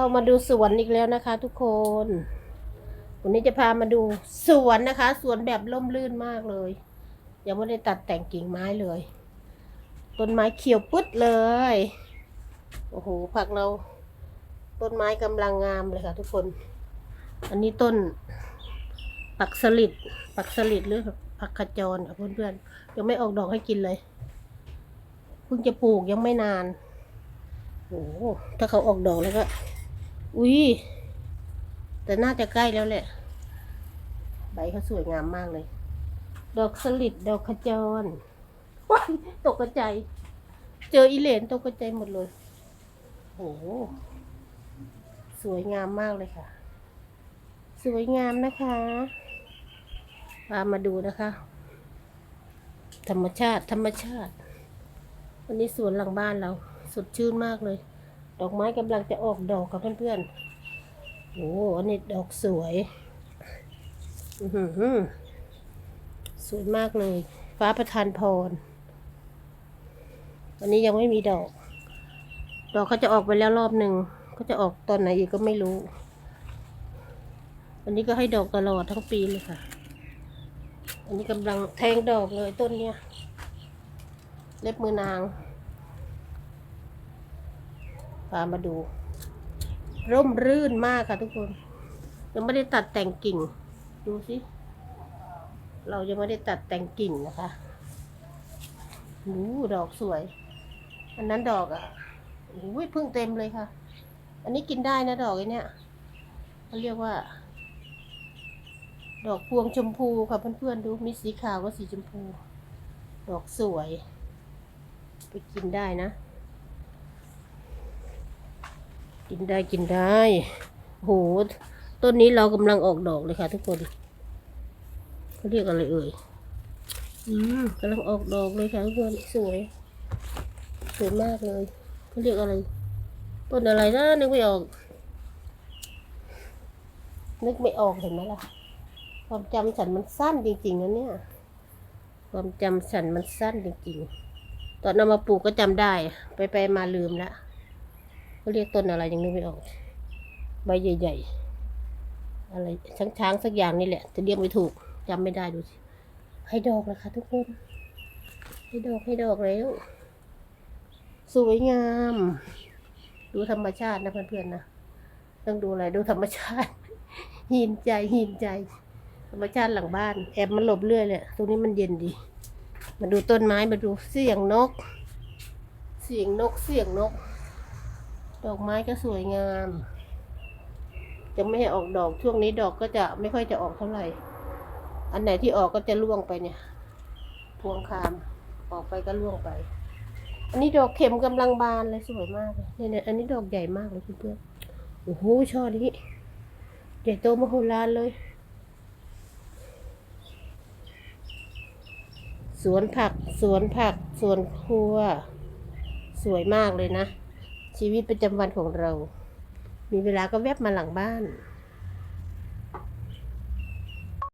เข้ามาดูสวนอีกแล้วนะคะ ทุกคนวันนี้จะพามาดูสวนนะคะ สวนแบบร่มรื่นมากเลยยังไม่ได้ตัดแต่งกิ่งไม้เลย ต้นไม้เขียวปึ๊ดเลย โอ้โหผักเรา ต้นไม้กำลังงามเลยค่ะ ทุกคน อันนี้ต้นปักสลิดปักสลิดหรือผักขจรค่ะเพื่อนๆยังไม่ออกดอกให้กินเลยเพิ่งจะปลูกยังไม่นานโอ้โหถ้าเขาออกดอกแล้วก็ อุ้ยแต่น่าจะใกล้แล้วแหละ ใบเขาสวยงามมากเลย ดอกสลิดดอกขจรว้ายตกกระจายเจออีเหลนตกกระจายหมดเลยโอ้โหสวยงามมากเลยค่ะ สวยงามนะคะพามาดูนะคะ ธรรมชาติธรรมชาติ วันนี้สวนหลังบ้านเรา สดชื่นมากเลย ดอกไม้กำลังจะออกดอกกับเพื่อนๆ โอ้อันนี้ดอกสวยอือหือสวยมากเลย ฟ้าประทานพร วันนี้ยังไม่มีดอก ดอกเขาจะออกไปแล้วรอบหนึ่งก็จะออกตอนไหนอีกก็ไม่รู้วันนี้ก็ให้ดอกตลอดทั้งปีเลยค่ะ อันนี้กำลังแทงดอกเลยต้นเนี้ย เล็บมือนาง พามาดู ร่มรื่นมากค่ะทุกคน ยังไม่ได้ตัดแต่งกิ่ง ดูสิ เรายังไม่ได้ตัดแต่งกิ่งนะคะหูดอกสวย อันนั้นดอกอะโอ้ยเพิ่งเต็มเลยค่ะ อันนี้กินได้นะดอกไอเนี่ยเขาเรียกว่า ดอกพวงชมพูค่ะเพื่อนๆดูมีสีขาวกับสีชมพู ดอกสวย ไปกินได้นะ กินได้กินได้ โห ต้นนี้เรากำลังออกดอกเลยค่ะ ทุกคนเขาเรียกอะไรเอ่ย อืมกำลังออกดอกเลยค่ะทุกคนสวย สวยมากเลยเขาเรียกอะไร ต้นอะไรนะนึกไม่ออก นึกไม่ออกเห็นไหมล่ะ ความจำฉันมันสั้นจริงๆนะเนี่ย ความจำฉันมันสั้นจริงๆ ตอนเอามาปลูกก็จำได้ ไปไปๆมาลืมละ เขาเรียกต้นอะไรยังนึกไม่ออก ใบใหญ่ๆ อะไรช้างๆสักอย่างนี่แหละ จะเรียกไม่ถูกจำไม่ได้ดูสิให้ดอกนะคะทุกคน ให้ดอกให้ดอกแล้ว สวยงาม ดูธรรมชาตินะเพื่อนๆนะต้องดูอะไรดูธรรมชาติ หินใจหินใจ ธรรมชาติหลังบ้าน แอบมันหลบเรื่อยเลยตรงนี้มันเย็นดี มาดูต้นไม้มาดูเสียงนก เสียงนกเสียงนก ดอกไม้ก็สวยงาม จะไม่ให้ออกดอกช่วงนี้ดอกก็จะไม่ค่อยจะออกเท่าไหร่ อันไหนที่ออกก็จะร่วงไปเนี่ย พวงคามออกไปก็ร่วงไป อันนี้ดอกเข็มกำลังบานเลยสวยมากเลยเนี่ยเนี่ยอันนี้ดอกใหญ่มากเลยเพื่อนๆโอ้โหช่อนี้ใหญ่โตมโหฬารเลย สวนผักสวนผักสวนครัว สวยมากเลยนะ ชีวิตประจำวันของเรา มีเวลาก็แวบมาหลังบ้าน